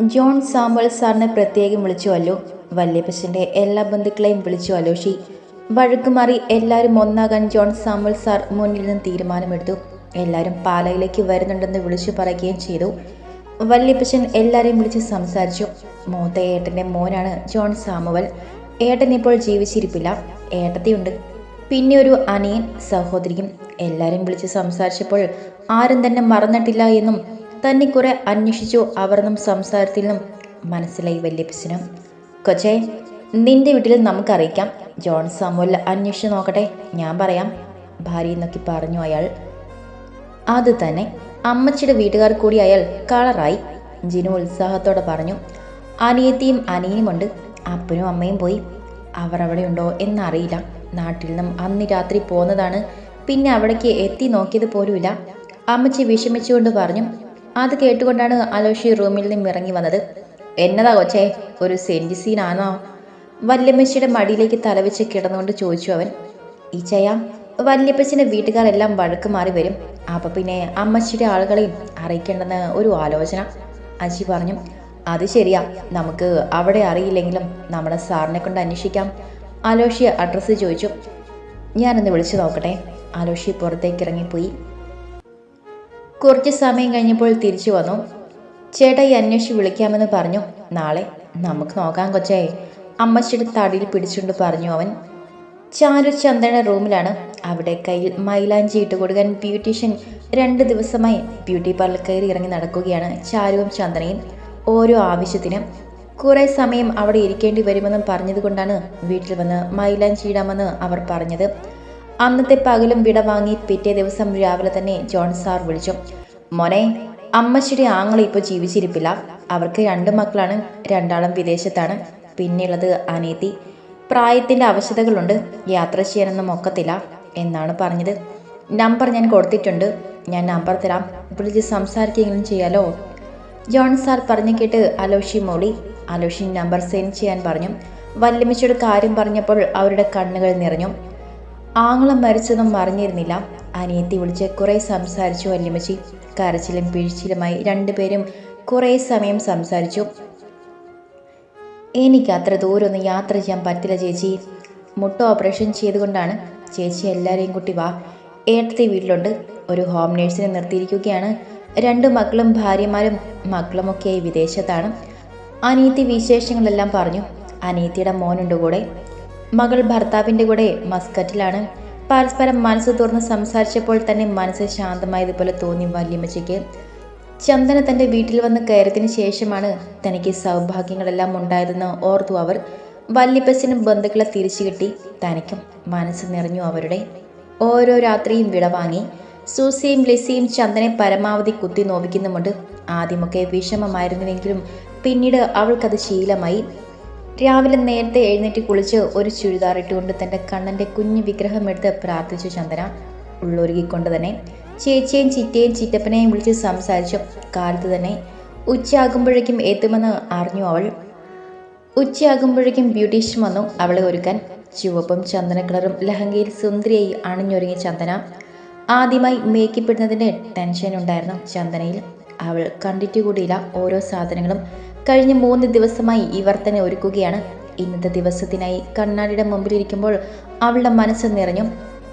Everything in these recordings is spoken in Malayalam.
ജോൺ സാമുവൽ സാറിനെ പ്രത്യേകം വിളിച്ചു അല്ലോ. വല്യപ്പച്ചന്റെ എല്ലാ ബന്ധുക്കളെയും വിളിച്ചു അലോഷി. വഴക്കുമാറി എല്ലാവരും ഒന്നാകാൻ ജോൺ സാമുവൽ സാർ മുന്നിൽ നിന്ന് തീരുമാനമെടുത്തു. എല്ലാവരും പാലയിലേക്ക് വരുന്നുണ്ടെന്ന് വിളിച്ചു പറയുകയും ചെയ്തു. വല്യപ്പച്ചൻ എല്ലാവരെയും വിളിച്ച് സംസാരിച്ചു. മൂത്ത ഏട്ടന്റെ മോനാണ് ജോൺ സാമുവൽ. ഏട്ടൻ ഇപ്പോൾ ജീവിച്ചിരിപ്പില്ല. ഏട്ടത്തിയുണ്ട്. പിന്നെ ഒരു അനിയൻ സഹോദരിയും. എല്ലാവരും വിളിച്ച് സംസാരിച്ചപ്പോൾ ആരും തന്നെ മറന്നിട്ടില്ല എന്നും തന്നെ കുറെ അന്വേഷിച്ചു അവർന്നും സംസാരത്തിൽ നിന്നും മനസ്സിലായി വല്യപ്പച്ചനും കൊച്ചേ നിന്റെ വീട്ടിൽ നമുക്കറിയിക്കാം. ജോൺ സാമുവൽ അന്വേഷിച്ച് നോക്കട്ടെ ഞാൻ പറയാം ഭാര്യ എന്നൊക്കെ പറഞ്ഞു അയാൾ. അത് തന്നെ. അമ്മച്ചിയുടെ വീട്ടുകാർ കൂടി അയാൾ കളറായി. ജിനു ഉത്സാഹത്തോടെ പറഞ്ഞു അനിയത്തിയും അനിയനുമുണ്ട് അപ്പനും അമ്മയും പോയി. അവർ അവിടെ ഉണ്ടോ എന്നറിയില്ല. നാട്ടിൽ നിന്നും അന്ന് രാത്രി പോന്നതാണ്. പിന്നെ അവിടേക്ക് എത്തി നോക്കിയത് പോലുമില്ല. അമ്മച്ചി വിഷമിച്ചുകൊണ്ട് പറഞ്ഞു അത് കേട്ടുകൊണ്ടാണ് അലോഷി റൂമിൽ നിന്നും ഇറങ്ങി വന്നത്. എന്നതാ കൊച്ചേ ഒരു സെന്റി സീനാണോ? വല്യമ്മച്ചിയുടെ മടിയിലേക്ക് തലവെച്ച് കിടന്നുകൊണ്ട് ചോദിച്ചു അവൻ. ഈച്ചയ വല്യപ്പച്ചന്റെ വീട്ടുകാരെല്ലാം വഴക്ക് മാറി വരും. അപ്പം പിന്നെ അമ്മച്ചിയുടെ ആളുകളെയും അറിയിക്കേണ്ടെന്ന് ഒരു ആലോചന. അജി പറഞ്ഞു. അത് ശരിയാ. നമുക്ക് അവിടെ അറിയില്ലെങ്കിലും നമ്മുടെ സാറിനെ കൊണ്ട് അന്വേഷിക്കാം. അലോഷി അഡ്രസ്സ് ചോദിച്ചു. ഞാനൊന്ന് വിളിച്ചു നോക്കട്ടെ. അലോഷി പുറത്തേക്ക് ഇറങ്ങിപ്പോയി. കുറച്ച് സമയം കഴിഞ്ഞപ്പോൾ തിരിച്ചു വന്നു. ചേട്ടാ ഈ അന്വേഷിച്ച് വിളിക്കാമെന്ന് പറഞ്ഞു. നാളെ നമുക്ക് നോക്കാം കൊച്ചേ. അമ്മച്ചിയുടെ തടിയിൽ പിടിച്ചുകൊണ്ട് പറഞ്ഞു അവൻ. ചാരു ചന്ദ്രയുടെ റൂമിലാണ്. അവിടെ കയ്യിൽ മൈലാഞ്ചി ഇട്ട് കൊടുക്കാൻ ബ്യൂട്ടീഷ്യൻ രണ്ട് ദിവസമായി ബ്യൂട്ടി പാർലർ കയറി ഇറങ്ങി നടക്കുകയാണ് ചാരുവും ചന്ദനയും ഓരോ ആവശ്യത്തിനും. കുറേ സമയം അവിടെ ഇരിക്കേണ്ടി വരുമെന്നും പറഞ്ഞതുകൊണ്ടാണ് വീട്ടിൽ വന്ന് മൈലാഞ്ചി ഇടാമെന്ന് അവർ പറഞ്ഞത്. അന്നത്തെ പകലും വിട വാങ്ങി പിറ്റേ ദിവസം രാവിലെ തന്നെ ജോൺ സാർ വിളിച്ചു. മോനെ അമ്മച്ചിയുടെ ആങ്ങളെ ഇപ്പോൾ ജീവിച്ചിരിപ്പില്ല. അവർക്ക് രണ്ട് മക്കളാണ് രണ്ടാളും വിദേശത്താണ്. പിന്നെയുള്ളത് അനീതി. പ്രായത്തിന്റെ അവശതകളുണ്ട് യാത്ര ചെയ്യാനൊന്നും ഒക്കത്തില്ല എന്നാണ് പറഞ്ഞത്. നമ്പർ ഞാൻ കൊടുത്തിട്ടുണ്ട്. ഞാൻ നമ്പർ തരാം. വിളിച്ച് സംസാരിക്കുകയെങ്കിലും ചെയ്യാലോ? ജോൺ സാർ പറഞ്ഞു കേട്ട് അലോഷി മോളി. അലോഷി നമ്പർ സെൻഡ് ചെയ്യാൻ പറഞ്ഞു. വല്യമ്മച്ചിയുടെ കാര്യം പറഞ്ഞപ്പോൾ അവരുടെ കണ്ണുകൾ നിറഞ്ഞു. ആങ്ങളും മരിച്ചതും മറിഞ്ഞിരുന്നില്ല അനിയത്തി വിളിച്ച് കുറേ സംസാരിച്ചു വല്യമ്മച്ചി കരച്ചിലും പിഴിച്ചിലുമായി രണ്ടുപേരും കുറേ സമയം സംസാരിച്ചു. എനിക്ക് അത്ര ദൂരമൊന്നും യാത്ര ചെയ്യാൻ പറ്റില്ല ചേച്ചി. മുട്ട ഓപ്പറേഷൻ ചെയ്തുകൊണ്ടാണ്. ചേച്ചി എല്ലാവരെയും കൂട്ടി വാ. ഏട്ടത്തെ വീട്ടിലുണ്ട്. ഒരു ഹോം നേഴ്സിനെ നിർത്തിയിരിക്കുകയാണ്. രണ്ട് മക്കളും ഭാര്യമാരും മക്കളുമൊക്കെയായി വിദേശത്താണ്. അനീതി വിശേഷങ്ങളെല്ലാം പറഞ്ഞു. അനീതിയുടെ മോനുണ്ട് കൂടെ. മകൾ ഭർത്താവിന്റെ കൂടെ മസ്കറ്റിലാണ്. പരസ്പരം മനസ്സ് തുറന്ന് സംസാരിച്ചപ്പോൾ തന്നെ മനസ്സ് ശാന്തമായതുപോലെ തോന്നി വല്യമ്മച്ചയ്ക്ക് ചന്ദന തന്റെ വീട്ടിൽ വന്ന് കയറിയതിനു ശേഷമാണ് തനിക്ക് സൗഭാഗ്യങ്ങളെല്ലാം ഉണ്ടായതെന്ന് ഓർത്തു അവർ. വല്യപ്പച്ചനും ബന്ധുക്കളെ തിരിച്ചു കിട്ടി. തനിക്കും മനസ്സ് നിറഞ്ഞു അവരുടെ. ഓരോ രാത്രിയും വിടവാങ്ങി സൂസിയും ലിസിയും ചന്ദനെ പരമാവധി കുത്തി നോവിക്കുന്നുമുണ്ട്. ആദ്യമൊക്കെ വിഷമമായിരുന്നുവെങ്കിലും പിന്നീട് അവൾക്കത് ശീലമായി. രാവിലെ നേരത്തെ എഴുന്നേറ്റ് കുളിച്ച് ഒരു ചുരിദാർ ഇട്ടുകൊണ്ട് തന്റെ കണ്ണന്റെ കുഞ്ഞു വിഗ്രഹം എടുത്ത് പ്രാർത്ഥിച്ചു ചന്ദന. ഉള്ളൊരുക്കിക്കൊണ്ട് തന്നെ ചേച്ചിയെയും ചിറ്റയും ചിറ്റപ്പനെയും വിളിച്ച് സംസാരിച്ചു. കാലത്ത് തന്നെ ഉച്ചയാകുമ്പോഴേക്കും എത്തുമെന്ന് അറിഞ്ഞു അവൾ. ഉച്ചയാകുമ്പോഴേക്കും ബ്യൂട്ടീഷ്യൻ വന്നു അവളെ ഒരുക്കാൻ. ചുവപ്പും ചന്ദന കളറും ലഹങ്കയിൽ സുന്ദരിയായി അണിഞ്ഞൊരുങ്ങി ചന്ദന. ആദ്യമായി മേക്കപ്പ് ഇടുന്നതിന്റെ ടെൻഷൻ ഉണ്ടായിരുന്നു ചന്ദനയിൽ. അവൾ കണ്ടിട്ട് കൂടിയില്ല ഓരോ സാധനങ്ങളും. കഴിഞ്ഞ മൂന്ന് ദിവസമായി ഇവർ തന്നെ ഒരുക്കുകയാണ്. ഇന്നത്തെ ദിവസത്തിനായി കണ്ണാടിയുടെ മുമ്പിലിരിക്കുമ്പോൾ അവളുടെ മനസ്സ് നിറഞ്ഞു.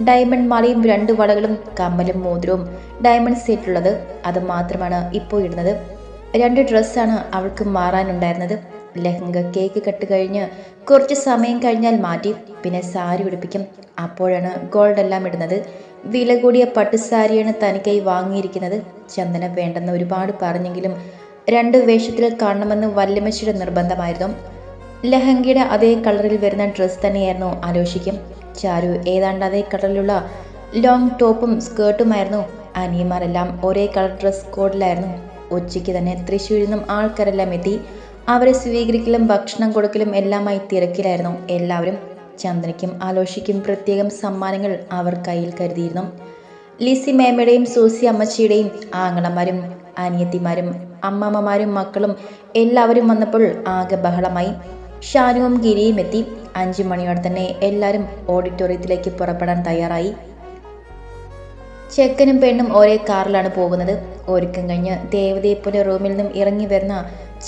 ഡയമണ്ട് മാലയും രണ്ട് വളകളും കമ്മലും മോതിരവും ഡയമണ്ട് സെറ്റുള്ളത്. അത് മാത്രമാണ് ഇപ്പോൾ ഇടുന്നത്. രണ്ട് ഡ്രസ്സാണ് അവൾക്ക് മാറാനുണ്ടായിരുന്നത്. ലഹങ്ക കേക്ക് കട്ട് കഴിഞ്ഞ് കുറച്ച് സമയം കഴിഞ്ഞാൽ മാറ്റി പിന്നെ സാരി ഉടുപ്പിക്കും. അപ്പോഴാണ് ഗോൾഡ് എല്ലാം ഇടുന്നത്. വില കൂടിയ പട്ടുസാരിയാണ് തനിക്കായി വാങ്ങിയിരിക്കുന്നത്. ചന്ദന വേണ്ടെന്ന് ഒരുപാട് പറഞ്ഞെങ്കിലും രണ്ട് വേഷത്തിൽ കാണണമെന്ന് വല്യമ്മച്ചിയുടെ നിർബന്ധമായിരുന്നു. ലഹങ്കയുടെ അതേ കളറിൽ വരുന്ന ഡ്രസ്സ് തന്നെയായിരുന്നു ആലോചിക്കും. ചാരു ഏതാണ്ട് അതേ കളറിലുള്ള ലോങ് ടോപ്പും സ്കേർട്ടുമായിരുന്നു. അനിയന്മാരെല്ലാം ഒരേ കളർ ഡ്രസ് കോഡിലായിരുന്നു. ഉച്ചയ്ക്ക് തന്നെ തൃശ്ശൂരിൽ നിന്നും ആൾക്കാരെല്ലാം എത്തി. അവരെ സ്വീകരിക്കലും ഭക്ഷണം കൊടുക്കലും എല്ലാമായി തിരക്കിലായിരുന്നു. എല്ലാവരും ചന്ദ്രയ്ക്കും ആലോഷിക്കും പ്രത്യേകം സമ്മാനങ്ങൾ അവർ കയ്യിൽ കരുതിയിരുന്നു. ലിസി മേമയുടെയും സൂസി അമ്മച്ചിയുടെയും ആങ്ങളമാരും അനിയത്തിമാരും അമ്മമ്മമാരും മക്കളും എല്ലാവരും വന്നപ്പോൾ ആകെ ബഹളമായി. ഷാനുവും ഗിരിയും എത്തി. അഞ്ചു മണിയോടെ തന്നെ എല്ലാവരും ഓഡിറ്റോറിയത്തിലേക്ക് പുറപ്പെടാൻ തയ്യാറായി. ചെക്കനും പെണ്ണും ഒരേ കാറിലാണ് പോകുന്നത്. ഒരുക്കം കഴിഞ്ഞ് ദേവതയെപ്പോലെ റൂമിൽ നിന്നും ഇറങ്ങി വരുന്ന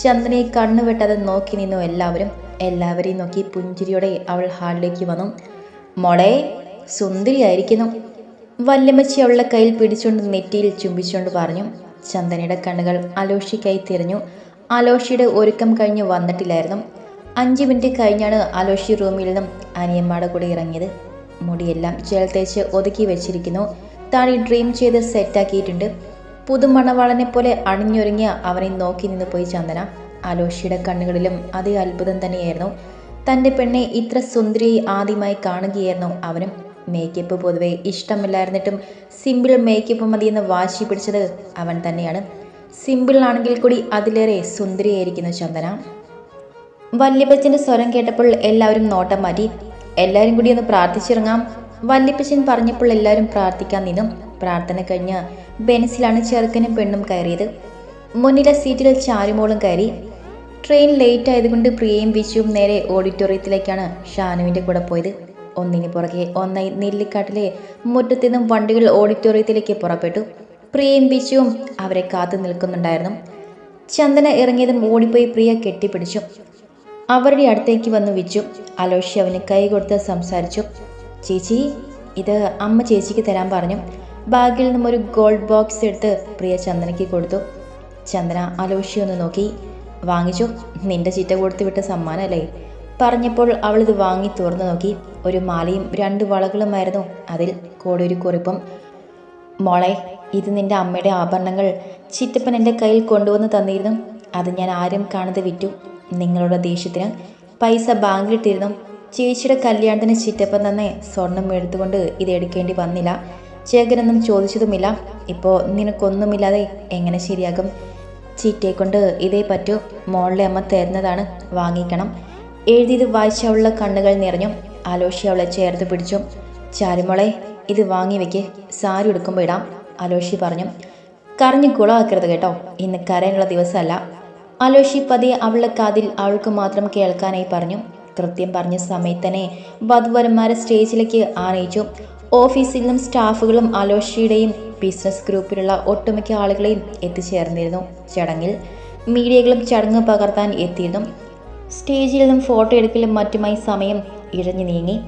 ചന്ദനയെ കണ്ണുവെട്ടാതെ നോക്കി നിന്നു എല്ലാവരും. എല്ലാവരെയും നോക്കി പുഞ്ചിരിയോടെ അവൾ ഹാളിലേക്ക് വന്നു. മോളെ സുന്ദരിയായിരിക്കുന്നു. വല്യമ്മച്ചി അവളുടെ കയ്യിൽ പിടിച്ചുകൊണ്ട് നെറ്റിയിൽ ചുംബിച്ചുകൊണ്ട് പറഞ്ഞു. ചന്ദനയുടെ കണ്ണുകൾ അലോഷിക്കായി തിരഞ്ഞു. അലോഷിയുടെ ഒരുക്കം കഴിഞ്ഞ് വന്നിട്ടില്ലായിരുന്നു. അഞ്ച് മിനിറ്റ് കഴിഞ്ഞാണ് അലോഷി റൂമിൽ നിന്നും അനിയമ്മയുടെ കൂടെ ഇറങ്ങിയത്. മുടിയെല്ലാം ചേൽ തേച്ച് ഒതുക്കി വെച്ചിരിക്കുന്നു. താടി ഡ്രീം ചെയ്ത് സെറ്റാക്കിയിട്ടുണ്ട്. പുതുമണവാളനെ പോലെ അണിഞ്ഞൊരുങ്ങിയ അവനെ നോക്കി നിന്ന് പോയി ചന്ദന. അലോഷിയുടെ കണ്ണുകളിലും അതേ അത്ഭുതം തന്നെയായിരുന്നു. തന്റെ പെണ്ണെ ഇത്ര സുന്ദരിയെ ആദ്യമായി കാണുകയായിരുന്നു അവനും. മേക്കപ്പ് പൊതുവെ ഇഷ്ടമില്ലായിരുന്നിട്ടും സിമ്പിൾ മേക്കപ്പ് മതിയെന്ന് വാശി പിടിച്ചത് അവൻ തന്നെയാണ്. സിമ്പിൾ ആണെങ്കിൽ കൂടി അതിലേറെ സുന്ദരിയായിരിക്കുന്നു ചന്ദന. വല്യപ്പച്ചന്റെ സ്വരം കേട്ടപ്പോൾ എല്ലാവരും നോട്ടം മാറ്റി. എല്ലാവരും കൂടി ഒന്ന് പ്രാർത്ഥിച്ചിറങ്ങാം. വല്യപ്പച്ചൻ പറഞ്ഞപ്പോൾ എല്ലാവരും പ്രാർത്ഥിക്കാൻ നിന്നും. പ്രാർത്ഥന കഴിഞ്ഞ് ബെൻസിലാണ് ചെറുക്കനും പെണ്ണും കയറിയത്. മുന്നിലെ സീറ്റിൽ ചാരുമോളും കയറി. ട്രെയിൻ ലേറ്റ് ആയതുകൊണ്ട് പ്രിയയും വിശുവും നേരെ ഓഡിറ്റോറിയത്തിലേക്കാണ് ഷാനുവിന്റെ കൂടെ പോയത്. ഒന്നിന് പുറകെ ഒന്നായി നെല്ലിക്കാട്ടിലെ മുറ്റത്തു നിന്നും വണ്ടികൾ ഓഡിറ്റോറിയത്തിലേക്ക് പുറപ്പെട്ടു. പ്രിയയും വിശുവും അവരെ കാത്തു നിൽക്കുന്നുണ്ടായിരുന്നു. ചന്ദന ഇറങ്ങിയതും ഓടിപ്പോയി പ്രിയ കെട്ടിപ്പിടിച്ചു. അവരുടെ അടുത്തേക്ക് വന്നു വിച്ചു അലോഷി അവന് കൈ കൊടുത്ത് സംസാരിച്ചു. ചേച്ചി ഇത് അമ്മ ചേച്ചിക്ക് തരാൻ പറഞ്ഞു. ബാഗിൽ നിന്നും ഒരു ഗോൾഡ് ബോക്സ് എടുത്ത് പ്രിയ ചന്ദനയ്ക്ക് കൊടുത്തു. ചന്ദന അലോഷി ഒന്ന് നോക്കി. വാങ്ങിച്ചു. നിന്റെ ചിറ്റ കൊടുത്തു വിട്ട സമ്മാനമല്ലേ പറഞ്ഞപ്പോൾ അവളിത് വാങ്ങി തുറന്നു നോക്കി. ഒരു മാലയും രണ്ട് വളകളുമായിരുന്നു അതിൽ കൂടെ ഒരു കുറിപ്പും. മോളെ ഇത് നിന്റെ അമ്മയുടെ ആഭരണങ്ങൾ ചിറ്റപ്പൻ എന്റെ കയ്യിൽ കൊണ്ടുവന്ന് തന്നിരുന്നു. അത് ഞാൻ ആരും കാണാതെ വിറ്റു. നിങ്ങളുടെ ദേഷ്യത്തിന് പൈസ ബാങ്കിലിട്ടിരുന്നു. ചേച്ചിയുടെ കല്യാണത്തിന് ചിറ്റപ്പൻ തന്നെ സ്വർണം എടുത്തുകൊണ്ട് ഇത് എടുക്കേണ്ടി വന്നില്ല. ചേകനൊന്നും ചോദിച്ചതുമില്ല. ഇപ്പോൾ നിനക്കൊന്നുമില്ലാതെ എങ്ങനെ ശരിയാകും? ചീറ്റയെ കൊണ്ട് ഇതേ പറ്റൂ. മോളുടെ അമ്മ തരുന്നതാണ് വാങ്ങിക്കണം. എഴുതിയത് വായിച്ച അവളുടെ കണ്ണുകൾ നിറഞ്ഞു. അലോഷി അവളെ ചേർത്ത് പിടിച്ചു. ചാരുമോളെ ഇത് വാങ്ങി വെക്ക്. സാരി എടുക്കുമ്പോൾ ഇടാം. അലോഷി പറഞ്ഞു. കറിഞ്ഞ് കുളമാക്കരുത് കേട്ടോ. ഇന്ന് കരയാനുള്ള ദിവസമല്ല. അലോഷി പതിയെ അവളുടെ കാതിൽ അവൾക്ക് മാത്രം കേൾക്കാനായി പറഞ്ഞു. കൃത്യം പറഞ്ഞ സമയത്ത് തന്നെ വധുവരന്മാരെ സ്റ്റേജിലേക്ക് ആനയിച്ചു. നിന്നും സ്റ്റാഫുകളും അലോഷിയുടെയും ബിസിനസ് ഗ്രൂപ്പിലുള്ള ഒട്ടുമിക്ക ആളുകളെയും എത്തിച്ചേർന്നിരുന്നു. ചടങ്ങിൽ മീഡിയകളും ചടങ്ങ് പകർത്താൻ എത്തിയിരുന്നു. സ്റ്റേജിൽ നിന്നും ഫോട്ടോ എടുക്കലും മറ്റുമായി സമയം ഇഴഞ്ഞു നീങ്ങി.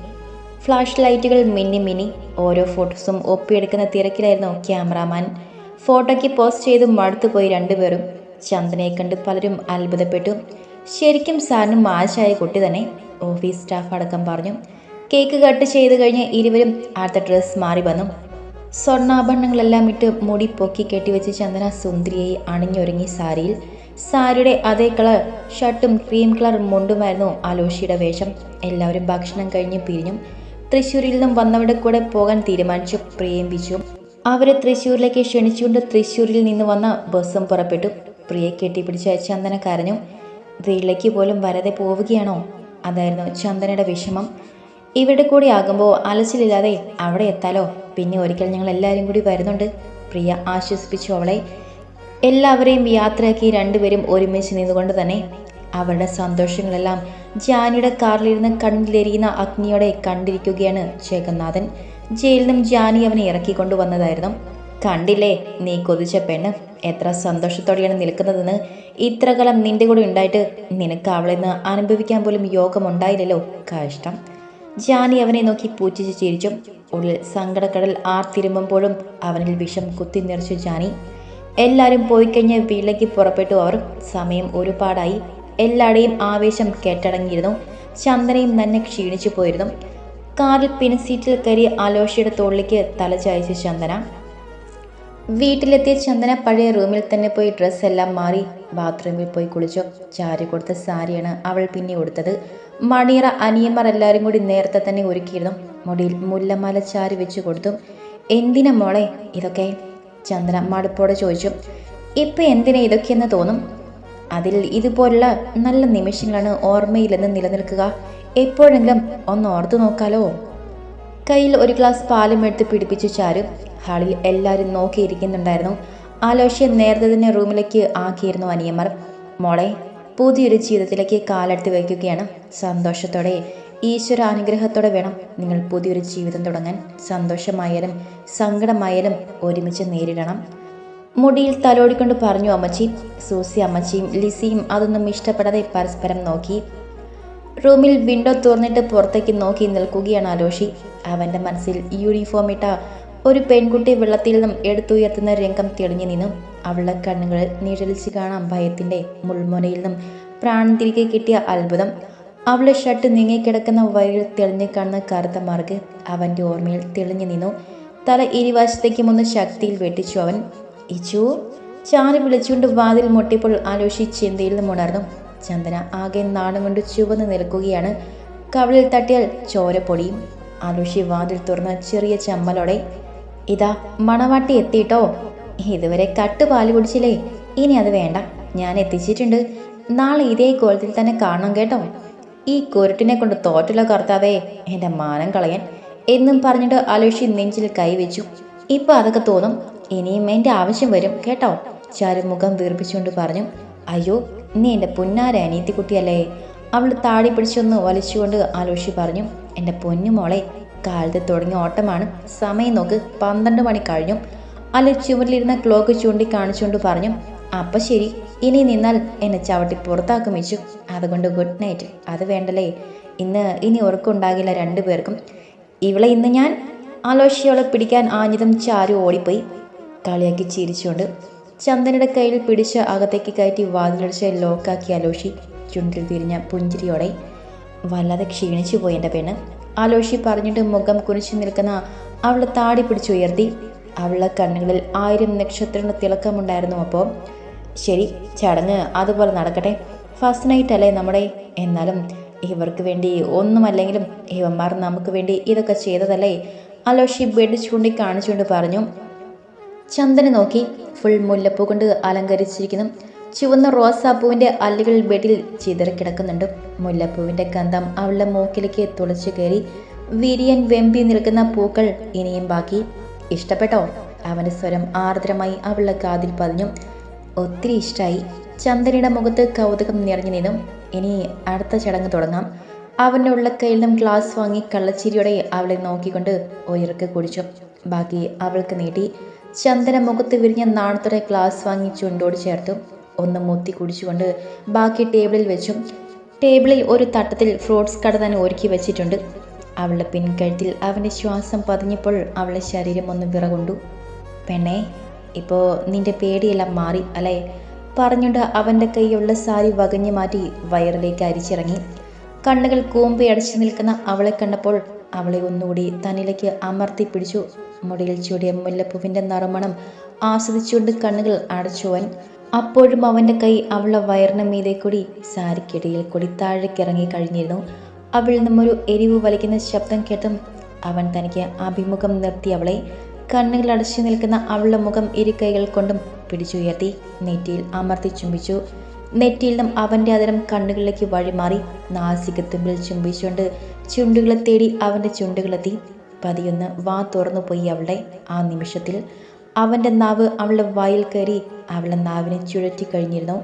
ഫ്ലാഷ് ലൈറ്റുകൾ മിന്നി മിനി ഓരോ ഫോട്ടോസും ഒപ്പിയെടുക്കുന്ന തിരക്കിലായിരുന്നു ക്യാമറാമാൻ. ഫോട്ടോയ്ക്ക് പോസ്റ്റ് ചെയ്ത് മടുത്തുപോയി രണ്ടുപേരും. ചന്ദനയെ കണ്ട് പലരും അത്ഭുതപ്പെട്ടു. ശരിക്കും സാറിന് മാശായ കുട്ടി തന്നെ ഓഫീസ് സ്റ്റാഫ് അടക്കം പറഞ്ഞു. കേക്ക് കട്ട് ചെയ്ത് കഴിഞ്ഞ് ഇരുവരും അടുത്ത ഡ്രസ്സ് മാറി വന്നു. സ്വർണാഭരണങ്ങളെല്ലാം ഇട്ട് മുടി പൊക്കി കെട്ടിവെച്ച് ചന്ദന സുന്ദരിയായി അണിഞ്ഞൊരുങ്ങി സാരിയിൽ. സാരിയുടെ അതേ കളർ ഷർട്ടും ക്രീം കളർ മുണ്ടുമായിരുന്നു അലോഷിയുടെ വേഷം. എല്ലാവരും ഭക്ഷണം കഴിഞ്ഞ് പിരിഞ്ഞു. തൃശ്ശൂരിൽ നിന്നും വന്നവരുടെ കൂടെ പോകാൻ തീരുമാനിച്ചു പ്രേമിപ്പിച്ചു. അവരെ തൃശ്ശൂരിലേക്ക് ക്ഷണിച്ചുകൊണ്ട് തൃശ്ശൂരിൽ നിന്ന് വന്ന ബസ്സും പുറപ്പെട്ടു. പ്രിയെ കെട്ടിപ്പിടിച്ച ചന്ദന കരഞ്ഞു വീട്ടിലേക്ക് പോലും വരതെ പോവുകയാണോ? അതായിരുന്നു ചന്ദനയുടെ വിഷമം. ഇവരുടെ കൂടി ആകുമ്പോൾ അലച്ചിലില്ലാതെ അവിടെ എത്താലോ? പിന്നെ ഒരിക്കൽ ഞങ്ങൾ എല്ലാവരും കൂടി വരുന്നുണ്ട്. പ്രിയ ആശ്വസിപ്പിച്ചു അവളെ. എല്ലാവരെയും യാത്രയാക്കി രണ്ടുപേരും ഒരുമിച്ച് നിന്നുകൊണ്ട് തന്നെ അവരുടെ സന്തോഷങ്ങളെല്ലാം ജാനിയുടെ കാറിലിരുന്ന് കണ്ണിലെരിയുന്ന അഗ്നിയോടെ കണ്ടിരിക്കുകയാണ് ജഗന്നാഥൻ. ജയിലിൽ നിന്നും ജാനി അവനെ ഇറക്കിക്കൊണ്ടുവന്നതായിരുന്നു. കണ്ടില്ലേ നീ കൊതിച്ച പെണ്ണ്? എത്ര സന്തോഷത്തോടെയാണ് നിൽക്കുന്നതെന്ന്? ഇത്രകാലം നിന്റെ കൂടെ ഉണ്ടായിട്ട് നിനക്ക് അവളെ നിന്ന് അനുഭവിക്കാൻ പോലും യോഗമുണ്ടായില്ലല്ലോ കഷ്ടം. ജാനി അവനെ നോക്കി പൂച്ചിച്ച് ചിരിച്ചു ഉള്ളിൽ സങ്കടക്കടൽ ആർത്തിരുമ്പുമ്പോഴും അവനിൽ വിഷം കുത്തി നിറച്ചു ജാനി. എല്ലാവരും പോയി കഴിഞ്ഞ് വീട്ടിലേക്ക് പുറപ്പെട്ടു. അവർ സമയം ഒരുപാടായി. എല്ലാവരുടെയും ആവേശം കെട്ടടങ്ങിയിരുന്നു. ചന്ദനയും തന്നെ ക്ഷീണിച്ചു പോയിരുന്നു. കാറിൽ പിൻസീറ്റിൽ കയറി അലോഷയുടെ തോളിലേക്ക് തല ചായച്ചു ചന്ദന. വീട്ടിലെത്തിയ ചന്ദന പഴയ റൂമിൽ തന്നെ പോയി ഡ്രസ്സ് എല്ലാം മാറി ബാത്റൂമിൽ പോയി കുളിച്ചു. ചാരി കൊടുത്ത സാരിയാണ് അവൾ പിന്നെ ഉടുത്തത്. മണിയറ അനിയന്മാർ എല്ലാവരും കൂടി നേരത്തെ തന്നെ ഒരുക്കിയിരുന്നു. മുടിയിൽ മുല്ലമാല ചാരി വെച്ച് കൊടുത്തു. എന്തിനാ മോളെ ഇതൊക്കെ? ചന്ദന മടുപ്പോടെ ചോദിച്ചു. ഇപ്പം എന്തിനാ ഇതൊക്കെയെന്ന് തോന്നും? അതിൽ ഇതുപോലുള്ള നല്ല നിമിഷങ്ങളാണ് ഓർമ്മയിലെന്ന് നിലനിൽക്കുക. എപ്പോഴെങ്കിലും ഒന്ന് ഓർത്തു നോക്കാലോ. കയ്യിൽ ഒരു ഗ്ലാസ് പാലും എടുത്ത് പിടിപ്പിച്ചു ചാരു. ഹാളിൽ എല്ലാവരും നോക്കിയിരിക്കുന്നുണ്ടായിരുന്നു. ആലോഷ്യം നേരത്തെ തന്നെ റൂമിലേക്ക് ആക്കിയിരുന്നു അനിയന്മാർ. മോളെ പുതിയൊരു ജീവിതത്തിലേക്ക് കാലെടുത്ത് വയ്ക്കുകയാണ്. സന്തോഷത്തോടെ ഈശ്വര അനുഗ്രഹത്തോടെ വേണം നിങ്ങൾ പുതിയൊരു ജീവിതം തുടങ്ങാൻ. സന്തോഷമായാലും സങ്കടമായാലും ഒരുമിച്ച് നേരിടണം. മുടിയിൽ തലോടിക്കൊണ്ട് പറഞ്ഞു അമ്മച്ചി. സൂസി അമ്മച്ചിയും ലിസിയും അതൊന്നും ഇഷ്ടപ്പെടാതെ പരസ്പരം നോക്കി. റൂമിൽ വിൻഡോ തുറന്നിട്ട് പുറത്തേക്ക് നോക്കി നിൽക്കുകയാണ് ആലോഷി. അവന്റെ മനസ്സിൽ യൂണിഫോം ഇട്ട ഒരു പെൺകുട്ടി വെള്ളത്തിൽ നിന്നും എടുത്തുയർത്തുന്ന രംഗം തെളിഞ്ഞു നിന്നു. അവളുടെ കണ്ണുകൾ നിഴലിച്ച് കാണാം ഭയത്തിന്റെ മുൾമുനയിൽ നിന്നും പ്രാണൻ തിരികെ കിട്ടിയ അത്ഭുതം. അവളുടെ ഷർട്ട് നീങ്ങിക്കിടക്കുന്ന വയറിൽ തെളിഞ്ഞു കാണുന്ന കറുത്ത മാർഗ് അവന്റെ ഓർമ്മയിൽ തെളിഞ്ഞു നിന്നു. തല ഇരുവശത്തേക്കും ഒന്ന് ശക്തിയിൽ വെട്ടിച്ചു അവൻ. ഇച്ചു ചാരി വിളിച്ചുകൊണ്ട് വാതിൽ മുട്ടിപ്പോൾ ആലോഷി ചിന്തയിൽ നിന്നും ഉണർന്നു. ചന്ദന ആകെ നാണം കൊണ്ട് ചുവന്ന് നിൽക്കുകയാണ്. കവിളിൽ തട്ടിയാൽ ചോര പൊടിയും. ആലോഷി വാതിൽ തുറന്ന ചെറിയ ചമ്മലോടെ ഇതാ മണവാട്ടി എത്തിയിട്ടോ? ഇതുവരെ കട്ട് പാൽ കുടിച്ചില്ലേ? ഇനി അത് വേണ്ട. ഞാൻ എത്തിച്ചിട്ടുണ്ട്. നാളെ ഇതേ കോലത്തിൽ തന്നെ കാണണം കേട്ടോ. ഈ കുരുട്ടിനെ കൊണ്ട് തോറ്റല്ലോ കർത്താവേ എന്റെ മാനം കളയാൻ. എന്നും പറഞ്ഞിട്ട് അലോഷി നെഞ്ചിൽ കൈവച്ചു ഇപ്പൊ അതൊക്കെ തോന്നും. ഇനിയും എന്റെ ആവശ്യം വരും കേട്ടോ. ചാരു മുഖം വീർപ്പിച്ചുകൊണ്ട് പറഞ്ഞു. അയ്യോ നീ എന്റെ പുന്നാര അനീത്തിക്കുട്ടിയല്ലേ? അവൾ താടി പിടിച്ചൊന്ന് വലിച്ചുകൊണ്ട് ആലോഷി പറഞ്ഞു. എന്റെ പൊന്നു മോളെ കാലത്ത് തുടങ്ങിയ ഓട്ടമാണ് സമയം നോക്ക് പന്ത്രണ്ട് മണി കഴിഞ്ഞു. അല്ല ചുവരിലിരുന്ന ക്ലോക്ക് ചൂണ്ടി കാണിച്ചുകൊണ്ട് പറഞ്ഞു അപ്പം ശരി ഇനി നിന്നാൽ എന്നെ ചവിട്ടി പുറത്താക്കും വെച്ചു അതുകൊണ്ട് ഗുഡ് നൈറ്റ് അത് വേണ്ടല്ലേ? ഇന്ന് ഇനി ഉറക്കമുണ്ടാകില്ല രണ്ടുപേർക്കും ഇവളെ ഇന്ന് ഞാൻ ആലോശിയോളെ പിടിക്കാൻ ആഞ്ഞിതം ചാരു ഓടിപ്പോയി. കളിയാക്കി ചിരിച്ചുകൊണ്ട് ചന്ദനയുടെ കയ്യിൽ പിടിച്ച് അകത്തേക്ക് കയറ്റി വാതിലടിച്ച് ലോക്കാക്കി ആലോഷി ചുണ്ടിൽ തിരിഞ്ഞ പുഞ്ചിരിയോടെ വല്ലാതെ ക്ഷീണിച്ചു പോയി എന്റെ പെണ്ണ്. ആലോഷി പറഞ്ഞിട്ട് മുഖം കുനിച്ചു നിൽക്കുന്ന അവളെ താടി പിടിച്ചുയർത്തി. അവളെ കണ്ണുകളിൽ ആയിരം നക്ഷത്രങ്ങളുടെ തിളക്കമുണ്ടായിരുന്നു അപ്പോൾ ശരി ചടങ്ങ് അതുപോലെ നടക്കട്ടെ. ഫസ്റ്റ് നൈറ്റ് അല്ലേ നമ്മുടെ? എന്നാലും ഇവർക്ക് വേണ്ടി ഒന്നുമല്ലെങ്കിലും ഇവന്മാർ നമുക്ക് വേണ്ടി ഇതൊക്കെ ചെയ്തതല്ലേ? അലോഷി ബെഡ് ചൂണ്ടി കാണിച്ചുകൊണ്ട് പറഞ്ഞു. ചന്ദനെ നോക്കി. ഫുൾ മുല്ലപ്പൂ കൊണ്ട് അലങ്കരിച്ചിരിക്കുന്നു. ചുവന്ന റോസാപ്പൂവിന്റെ അല്ലുകൾ ബെഡിൽ ചിതറിക്കിടക്കുന്നുണ്ട് മുല്ലപ്പൂവിന്റെ ഗന്ധം അവളുടെ മൂക്കിലേക്ക് തുളച്ചു കയറി. വിരിയൻ വെമ്പി നിൽക്കുന്ന പൂക്കൾ ഇനിയും ബാക്കി. ഇഷ്ടപ്പെട്ടോ? അവന്റെ സ്വരം ആർദ്രമായി അവളുടെ കാതിൽ പതിഞ്ഞു. ഒത്തിരി ഇഷ്ടമായി ചന്ദനയുടെ മുഖത്ത് കൗതുകം നിറഞ്ഞു നിന്നു. ഇനി അടുത്ത ചടങ്ങ് തുടങ്ങാം. അവന്റെ ഉള്ള കയ്യിൽ നിന്നും ഗ്ലാസ് വാങ്ങി കള്ളച്ചിരിയോടെ അവളെ നോക്കിക്കൊണ്ട് ഉയർക്ക് കുടിച്ചു. ബാക്കി അവൾക്ക് നീട്ടി. ചന്ദന മുഖത്ത് വിരിഞ്ഞ നാണത്തോടെ ഗ്ലാസ് വാങ്ങി ചുണ്ടോട് ചേർത്തു. ഒന്ന് മുത്തി കുടിച്ചുകൊണ്ട് ബാക്കി ടേബിളിൽ വെച്ചു ടേബിളിൽ ഒരു തട്ടത്തിൽ ഫ്രൂട്ട്സ് കടതാൻ ഒരുക്കി വെച്ചിട്ടുണ്ട്. അവളുടെ പിൻകഴുത്തിൽ അവന്റെ ശ്വാസം പതിഞ്ഞപ്പോൾ അവളുടെ ശരീരം ഒന്ന് വിറകൊണ്ടു. പെണ്ണേ ഇപ്പോൾ നിന്റെ പേടിയെല്ലാം മാറി അല്ലേ? പറഞ്ഞുകൊണ്ട് അവന്റെ കൈയുള്ള സാരി വകഞ്ഞു മാറ്റി വയറിലേക്ക് അരിച്ചിറങ്ങി. കണ്ണുകൾ കൂമ്പി അടച്ചു നിൽക്കുന്ന അവളെ കണ്ടപ്പോൾ അവളെ ഒന്നുകൂടി തന്നിലേക്ക് അമർത്തി പിടിച്ചു. മുടിയിൽ ചൂടിയ മുല്ലപ്പൂവിന്റെ നറുമണം ആസ്വദിച്ചുകൊണ്ട് കണ്ണുകൾ അടച്ചുവൻ അപ്പോഴും അവന്റെ കൈ അവളെ വയറിന് മീതെ കൂടി സാരിക്കിടയിൽ കൂടി താഴേക്കിറങ്ങി കഴിഞ്ഞിരുന്നു. അവളിൽ നിന്നൊരു എരിവ് വലിക്കുന്ന ശബ്ദം കേട്ടും അവൻ തനിക്ക് അഭിമുഖം നിർത്തി അവളെ. കണ്ണുകൾ അടച്ചു നിൽക്കുന്ന അവളുടെ മുഖം ഇരുകൈകൾ കൊണ്ടും പിടിച്ചുയർത്തി നെറ്റിയിൽ അമർത്തി ചുംബിച്ചു. നെറ്റിയിൽ നിന്നും അവന്റെ അതിരം കണ്ണുകളിലേക്ക് വഴിമാറി നാസിക തുമ്പിൽ ചുംബിച്ചുകൊണ്ട് ചുണ്ടുകളെ തേടി അവന്റെ ചുണ്ടുകളെത്തി. പതിയൊന്ന് വാ തുറന്നു പോയി അവളുടെ ആ നിമിഷത്തിൽ. അവന്റെ നാവ് അവളുടെ വായിൽ കയറി അവളുടെ നാവിനെ ചുഴറ്റി കഴിഞ്ഞിരുന്നു.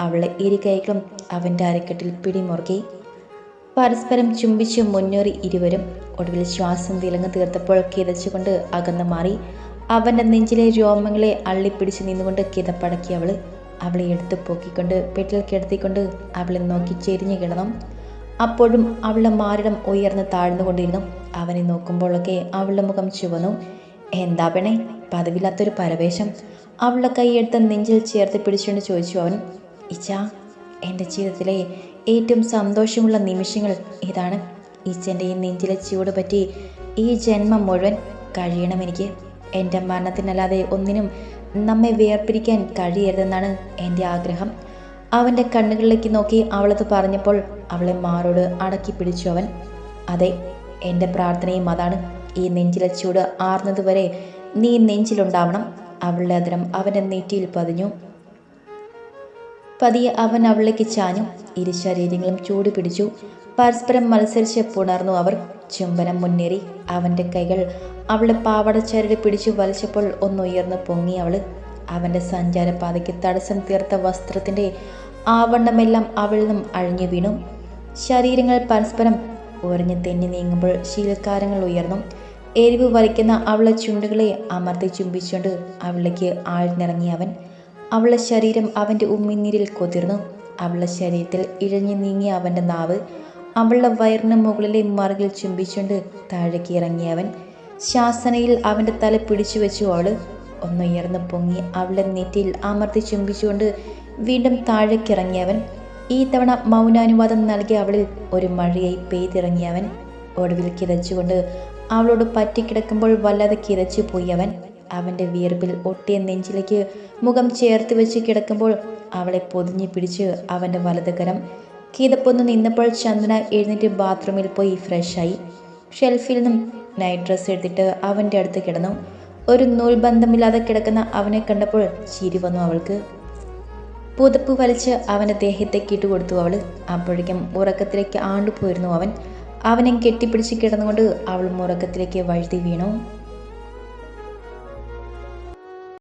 അവളെ ഇരു കൈകളും അവന്റെ അരക്കെട്ടിൽ പിടിമുറുക്കി. പരസ്പരം ചുംബിച്ച് മുന്നേറി ഇരുവരും ഒടുവിൽ ശ്വാസം വിലങ്ങ് തീർത്തപ്പോൾ കിതച്ചുകൊണ്ട് അകന്നു മാറി. അവന്റെ നെഞ്ചിലെ രോമങ്ങളെ അള്ളിപ്പിടിച്ച് നിന്നുകൊണ്ട് കിതപ്പടക്കി അവൾ അവളെ എടുത്ത് പൊക്കിക്കൊണ്ട് പെട്ടിൽ കിടത്തിക്കൊണ്ട് അവളെ നോക്കി ചെരിഞ്ഞു കിടന്നു. അപ്പോഴും അവളുടെ മാരിടം ഉയർന്ന് താഴ്ന്നുകൊണ്ടിരുന്നു. അവനെ നോക്കുമ്പോഴൊക്കെ അവളുടെ മുഖം ചുവന്നു. എന്താ പെണേ പതിവില്ലാത്തൊരു പരവേശം അവളുടെ കൈയെടുത്ത് നെഞ്ചിൽ ചേർത്ത് പിടിച്ചുകൊണ്ട് ചോദിച്ചു അവൻ ഇച്ചാ എന്റെ ജീവിതത്തിലെ ഏറ്റവും സന്തോഷമുള്ള നിമിഷങ്ങൾ ഇതാണ്. ഈച്ചന്റെ ഈ നെഞ്ചിലെ ചൂട് പറ്റി ഈ ജന്മം മുഴുവൻ കഴിയണം എനിക്ക്. എന്റെ മരണത്തിനല്ലാതെ ഒന്നിനും നമ്മെ വേർപിരിക്കാൻ കഴിയരുതെന്നാണ് എന്റെ ആഗ്രഹം. അവന്റെ കണ്ണുകളിലേക്ക് നോക്കി അവളത് പറഞ്ഞപ്പോൾ അവളെ മാറോട് അടക്കി പിടിച്ചു അവൻ അതെ എന്റെ പ്രാർത്ഥനയും അതാണ്. ഈ നെഞ്ചിലെ ചൂട് ആർന്നതുവരെ നീ നെഞ്ചിലുണ്ടാവണം. അവളുടെ അതിരം അവന്റെ നെറ്റിയിൽ പതിഞ്ഞു. പതിയെ അവൻ അവളിലേക്ക് ചാഞ്ഞു. ഇരു ശരീരങ്ങളും ചൂട് പിടിച്ചു. പരസ്പരം മത്സരിച്ച് പുണർന്നു അവർ. ചുംബനം മുന്നേറി. അവന്റെ കൈകൾ അവളുടെ പാവട ചരട് പിടിച്ചു വലിച്ചപ്പോൾ ഒന്നുയർന്നു പൊങ്ങി അവൾ അവന്റെ സഞ്ചാരപാതയ്ക്ക് തടസ്സം തീർത്ത വസ്ത്രത്തിന്റെ ആവണ്ണമെല്ലാം അവളിൽ നിന്നും അഴിഞ്ഞു വീണു. ശരീരങ്ങൾ പരസ്പരം ഉറഞ്ഞു തെന്നി നീങ്ങുമ്പോൾ ശീലക്കാരങ്ങൾ ഉയർന്നു. എരിവ് വലിക്കുന്ന അവളെ ചുണ്ടുകളെ അമർത്തി ചുംബിച്ചുകൊണ്ട് അവളിലേക്ക് ആഴ്ന്നിറങ്ങി അവൻ അവളുടെ ശരീരം അവന്റെ ഉമ്മിനീരിൽ കൊതിർന്നു. അവളുടെ ശരീരത്തിൽ ഇഴഞ്ഞു നീങ്ങിയ അവന്റെ നാവ് അവളുടെ വയറിന് മുകളിലെ മറുകിൽ ചുംബിച്ചുകൊണ്ട് താഴേക്ക് ഇറങ്ങിയവൻ ശാസനയിൽ അവന്റെ തല പിടിച്ചു വെച്ചു അവൾ ഒന്നുയർന്ന് പൊങ്ങി അവളുടെ നെറ്റിയിൽ അമർത്തി ചുംബിച്ചുകൊണ്ട് വീണ്ടും താഴേക്കിറങ്ങിയവൻ ഈ തവണ മൗനാനുവാദം നൽകിയ അവളിൽ ഒരു മഴയായി പെയ്തിറങ്ങിയവൻ ഒടുവിൽ കിതച്ചുകൊണ്ട് അവളോട് പറ്റിക്കിടക്കുമ്പോൾ വല്ലാതെ കിതച്ചു പോയി അവൻ. അവന്റെ വിയർപ്പിൽ ഒട്ടിയ നെഞ്ചിലേക്ക് മുഖം ചേർത്ത് വെച്ച് കിടക്കുമ്പോൾ അവളെ പൊതിഞ്ഞു പിടിച്ച് അവന്റെ വലതുകരം കീതപ്പൊന്ന് നിന്നപ്പോൾ ചന്ദന എഴുന്നേറ്റ് ബാത്റൂമിൽ പോയി ഫ്രഷായി ഷെൽഫിൽ നിന്നും നൈറ്റ് ഡ്രസ് എടുത്തിട്ട് അവന്റെ അടുത്ത് കിടന്നു. ഒരു നൂൽബന്ധമില്ലാതെ കിടക്കുന്ന അവനെ കണ്ടപ്പോൾ ചിരി വന്നു അവൾക്ക്. പുതപ്പ് വലിച്ച് അവന്റെ ദേഹത്തേക്ക് ഇട്ടുകൊടുത്തു അവൾ അപ്പോഴേക്കും ഉറക്കത്തിലേക്ക് ആണ്ടുപോയിരുന്നു അവൻ. അവനെ കെട്ടിപ്പിടിച്ച് കിടന്നുകൊണ്ട് അവൾ മുറക്കത്തിലേക്ക് വഴുതി വീണു.